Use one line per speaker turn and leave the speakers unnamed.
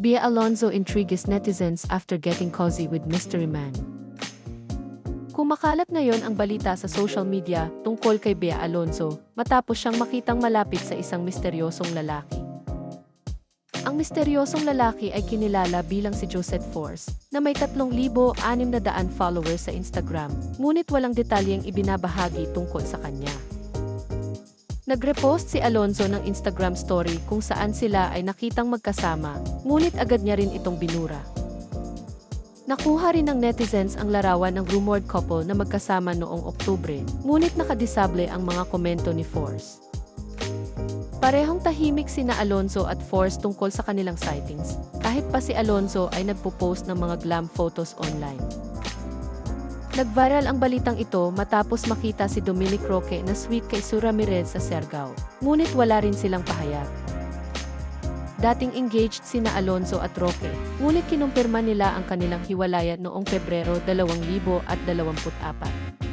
Bia Alonzo intrigues netizens after getting cozy with mystery man. Kumakalat ngayon ang balita sa social media tungkol kay Bea Alonzo matapos siyang makitang malapit sa isang misteryosong lalaki. Ang misteryosong lalaki ay kinilala bilang si Josette Force na may 3,600 followers sa Instagram, ngunit walang detalyeng ibinabahagi tungkol sa kanya. Nagrepost si Alonzo ng Instagram story kung saan sila ay nakitang magkasama, ngunit agad niya rin itong binura. Nakuha rin ng netizens ang larawan ng rumored couple na magkasama noong Oktubre, ngunit nakadisable ang mga komento ni Force. Parehong tahimik sina Alonzo at Force tungkol sa kanilang sightings, kahit pa si Alonzo ay nagpo-post ng mga glam photos online. Nag-viral ang balitang ito matapos makita si Dominic Roque na sweet kay Sue Ramirez sa Siargao, ngunit wala rin silang pahayag. Dating engaged sina Alonzo at Roque, ngunit kinumpirma nila ang kanilang hiwalayan noong Pebrero 2024.